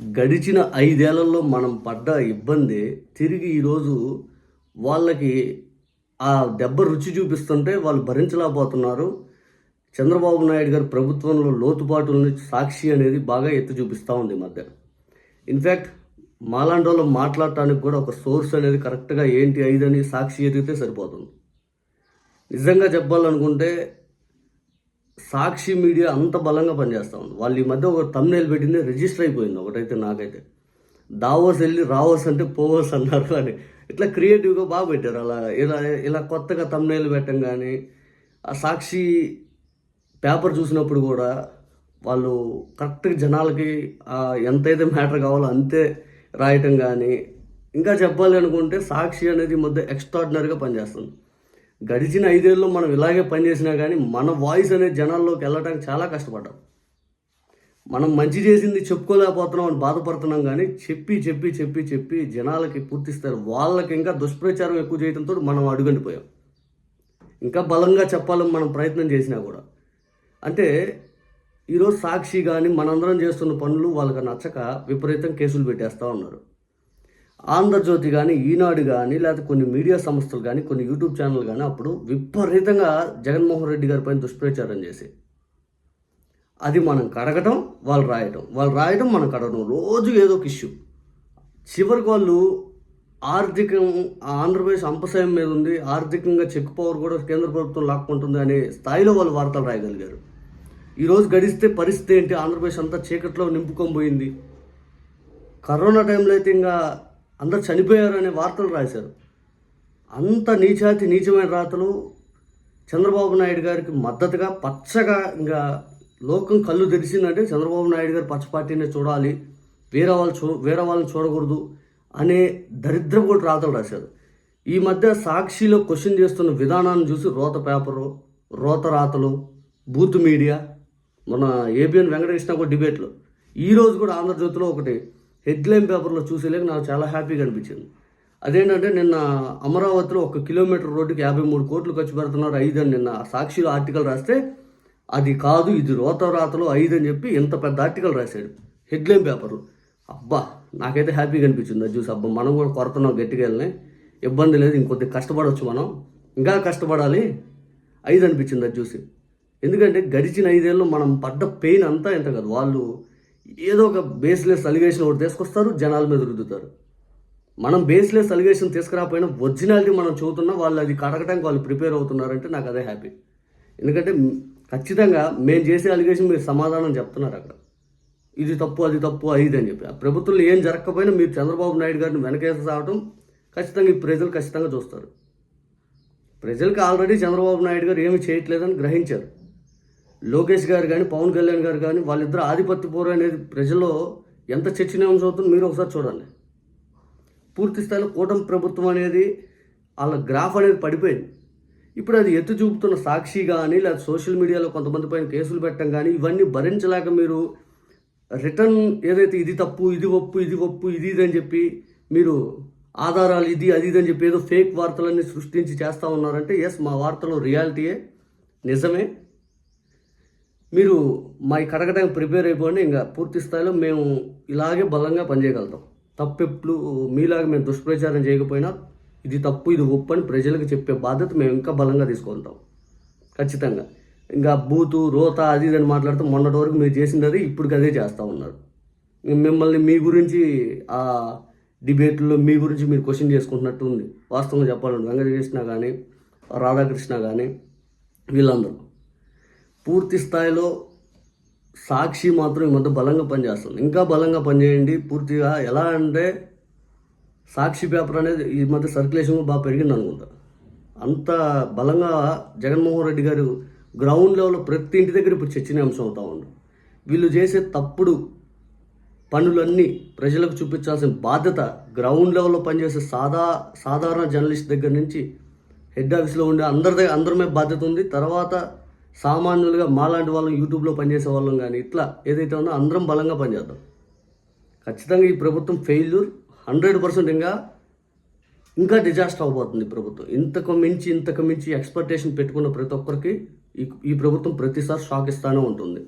గడిచిన ఐదేళ్ళలో మనం పడ్డ ఇబ్బంది తిరిగి ఈరోజు వాళ్ళకి ఆ దెబ్బ రుచి చూపిస్తుంటే వాళ్ళు భరించలేకపోతున్నారు. చంద్రబాబు నాయుడు గారి ప్రభుత్వంలో లోతుపాటులను సాక్షి అనేది బాగా ఎత్తి చూపిస్తూ ఉంది ఈ మధ్య. ఇన్ఫ్యాక్ట్ మాలాంటి వాళ్ళు మాట్లాడటానికి కూడా ఒక సోర్స్ అనేది కరెక్ట్గా ఏంటి ఐదని సాక్షి ఎదిగితే సరిపోతుంది. నిజంగా చెప్పాలనుకుంటే సాక్షి మీడియా అంత బలంగా పనిచేస్తూ ఉంది. వాళ్ళు ఈ మధ్య ఒక తమ్నేలు పెట్టింది రిజిస్టర్ అయిపోయింది ఒకటైతే నాకైతే. దావోస్ వెళ్ళి రావోస్ అంటే పోవోస్ అన్నారు అని. ఇట్లా క్రియేటివ్గా బాగా పెట్టారు. అలా ఇలా ఇలా కొత్తగా తమ్నేలు పెట్టం కానీ ఆ సాక్షి పేపర్ చూసినప్పుడు కూడా వాళ్ళు కరెక్ట్గా జనాలకి ఎంతైతే మ్యాటర్ కావాలో అంతే రాయటం కానీ ఇంకా చెప్పాలి అనుకుంటే సాక్షి అనేది మధ్య ఎక్స్ట్రాడినరీగా పనిచేస్తుంది. గడిచిన ఐదేళ్ళలో మనం ఇలాగే పనిచేసినా కానీ మన వాయిస్ అనేది జనాల్లోకి వెళ్ళడానికి చాలా కష్టపడ్డాం. మనం మంచి చేసింది చెప్పుకోలేకపోతున్నాం అని బాధపడుతున్నాం కానీ చెప్పి చెప్పి చెప్పి చెప్పి జనాలకి పూర్తిస్తారు వాళ్ళకి ఇంకా దుష్ప్రచారం ఎక్కువ చేయడంతో మనం అడుగండిపోయాం. ఇంకా బలంగా చెప్పాలని మనం ప్రయత్నం చేసినా కూడా. అంటే ఈరోజు సాక్షి కానీ మనందరం చేస్తున్న పనులు వాళ్ళకి నచ్చక విపరీతం కేసులు పెట్టేస్తూ ఉన్నారు. ఆంధ్రజ్యోతి కానీ ఈనాడు కానీ లేకపోతే కొన్ని మీడియా సంస్థలు కానీ కొన్ని యూట్యూబ్ ఛానల్ కానీ అప్పుడు విపరీతంగా జగన్మోహన్ రెడ్డి గారి పైన దుష్ప్రచారం చేసి అది మనం కడగటం వాళ్ళు రాయటం. వాళ్ళు రాయటం మనం కడగడం రోజు ఏదో ఒక ఇష్యూ. చివరికి వాళ్ళు ఆర్థికం ఆంధ్రప్రదేశ్ అంపసాయం మీద ఉంది ఆర్థికంగా చెక్ పవర్ కూడా కేంద్ర ప్రభుత్వం లాక్కుంటుంది అనే స్థాయిలో వాళ్ళు వార్తలు రాయగలిగారు. ఈరోజు గడిస్తే పరిస్థితి ఏంటి? ఆంధ్రప్రదేశ్ అంతా చీకట్లో నింపుకొని పోయింది. కరోనా టైంలో అయితే ఇంకా అందరు చనిపోయారు అనే వార్తలు రాశారు. అంత నీచాతి నీచమైన రాతలు చంద్రబాబు నాయుడు గారికి మద్దతుగా పచ్చగా ఇంకా లోకం కళ్ళు తెరిచిందంటే చంద్రబాబు నాయుడు గారు పచ్చ పార్టీనే చూడాలి వేరే వాళ్ళు చూ వేరే వాళ్ళని చూడకూడదు అనే దరిద్రం కూడా రాతలు రాశారు. ఈ మధ్య సాక్షిలో క్వశ్చన్ చేస్తున్న విధానాన్ని చూసి రోత పేపరు రోత రాతలు బూత్ మీడియా మన ఏబిఎన్ వెంకటకృష్ణ కూడా డిబేట్లో. ఈ రోజు కూడా ఆంధ్రజ్యోతిలో ఒకటి హెడ్లైన్ పేపర్లో చూసేలేక నాకు చాలా హ్యాపీగా అనిపించింది. అదేంటంటే నిన్న అమరావతిలో ఒక కిలోమీటర్ రోడ్డుకి యాభై మూడు కోట్లు ఖర్చు పెడుతున్నారు ఐదు అని నిన్న సాక్షిలో ఆర్టికల్ రాస్తే అది కాదు ఇది రోతరాతలో ఐదు అని చెప్పి ఇంత పెద్ద ఆర్టికల్ రాశాడు హెడ్లైన్ పేపర్లు అబ్బా నాకైతే హ్యాపీగా అనిపించింది అది చూసి అబ్బా మనం కూడా కొడుతున్నాం గట్టిగా వెళ్ళినాయి ఇబ్బంది లేదు ఇంకొద్ది కష్టపడవచ్చు మనం. ఇంకా కష్టపడాలి. ఐదు అనిపించింది అది చూసి ఎందుకంటే గడిచిన ఐదేళ్ళు మనం పడ్డ పెయిన్ అంతా ఎంత కాదు. వాళ్ళు ఏదో ఒక బేస్లెస్ అలిగేషన్ ఒకటి తీసుకొస్తారు జనాల మీద రుద్దుతారు. మనం బేస్లెస్ అలిగేషన్ తీసుకురాకపోయినా ఒరిజినాలిటీ మనం చదువుతున్నా వాళ్ళు అది కడగటానికి వాళ్ళు ప్రిపేర్ అవుతున్నారంటే నాకు అదే హ్యాపీ ఎందుకంటే ఖచ్చితంగా మేము చేసే అలిగేషన్ మీరు సమాధానం చెప్తున్నారు అక్కడ. ఇది తప్పు అది తప్పు అది అని చెప్పి. ఆ ప్రభుత్వంలో ఏం జరగకపోయినా మీరు చంద్రబాబు నాయుడు గారిని వెనకేసి రావడం ఖచ్చితంగా ఈ ప్రజలు ఖచ్చితంగా చూస్తారు. ప్రజలకు ఆల్రెడీ చంద్రబాబు నాయుడు గారు ఏమి చేయట్లేదని గ్రహించారు. లోకేష్ గారు కానీ పవన్ కళ్యాణ్ గారు కానీ వాళ్ళిద్దరు ఆధిపత్య పోరు అనేది ప్రజల్లో ఎంత చర్చనీయాంశం అవుతుందో మీరు ఒకసారి చూడండి. పూర్తి స్థాయిలో కూటమి ప్రభుత్వం అనేది వాళ్ళ గ్రాఫ్ అనేది పడిపోయింది. ఇప్పుడు అది ఎత్తు చూపుతున్న సాక్షి కానీ లేదా సోషల్ మీడియాలో కొంతమంది పైన కేసులు పెట్టడం కానీ ఇవన్నీ భరించలేక మీరు రిటర్న్ ఏదైతే ఇది తప్పు ఇది ఒప్పు ఇది ఒప్పు ఇది ఇది అని చెప్పి మీరు ఆధారాలు ఇది అది ఇది అని చెప్పి ఏదో ఫేక్ వార్తలన్నీ సృష్టించి చేస్తూ ఉన్నారంటే ఎస్ మా వార్తలో రియాలిటీయే నిజమే. మీరు మా ఈ కడగడానికి ప్రిపేర్ అయిపోండి ఇంకా పూర్తి స్థాయిలో మేము ఇలాగే బలంగా పనిచేయగలుగుతాం. తప్పెప్పుడు మీలాగా మేము దుష్ప్రచారం చేయకపోయినా ఇది తప్పు ఇది ఒప్పు అని ప్రజలకు చెప్పే బాధ్యత మేము ఇంకా బలంగా తీసుకుంటాం. ఖచ్చితంగా. ఇంకా బూతు రోత అది ఇది అని మాట్లాడుతూ మొన్నటి వరకు మీరు చేసింది అది ఇప్పుడు అదే చేస్తూ ఉన్నారు. మిమ్మల్ని మీ గురించి ఆ డిబేట్లో మీ గురించి మీరు క్వశ్చన్ చేసుకుంటున్నట్టు ఉంది వాస్తవంగా చెప్పాలంటే వెంకటకృష్ణ కానీ రాధాకృష్ణ కానీ వీళ్ళందరూ. పూర్తి స్థాయిలో సాక్షి మాత్రం ఈ మధ్య బలంగా పనిచేస్తుంది. ఇంకా బలంగా పనిచేయండి. పూర్తిగా ఎలా అంటే సాక్షి పేపర్ అనేది ఈ మధ్య సర్క్యులేషన్ బాగా పెరిగింది అనుకుంటా. అంత బలంగా జగన్మోహన్ రెడ్డి గారు గ్రౌండ్ లెవెల్లో ప్రతి ఇంటి దగ్గర ఇప్పుడు చర్చనీయాంశం అవుతా ఉంది. వీళ్ళు చేసే తప్పుడు పనులన్నీ ప్రజలకు చూపించాల్సిన బాధ్యత గ్రౌండ్ లెవెల్లో పనిచేసే సాదా సాధారణ జర్నలిస్ట్ దగ్గర నుంచి హెడ్ ఆఫీస్లో ఉండే అందరి దగ్గర అందరి మీద బాధ్యత ఉంది. తర్వాత సామాన్యులుగా మాలాంటి వాళ్ళం యూట్యూబ్లో పనిచేసే వాళ్ళం కానీ ఇట్లా ఏదైతే ఉందో అందరం బలంగా పనిచేద్దాం. ఖచ్చితంగా ఈ ప్రభుత్వం ఫెయిల్యూర్ హండ్రెడ్ పర్సెంట్ ఇంకా ఇంకా డిజాస్టర్ అవబోతుంది ప్రభుత్వం. ఇంతకు మించి ఇంతకు మించి ఎక్స్పెక్టేషన్ పెట్టుకున్న ప్రతి ఒక్కరికి ఈ ఈ ప్రభుత్వం ప్రతిసారి షాక్ ఇస్తానే ఉంటుంది.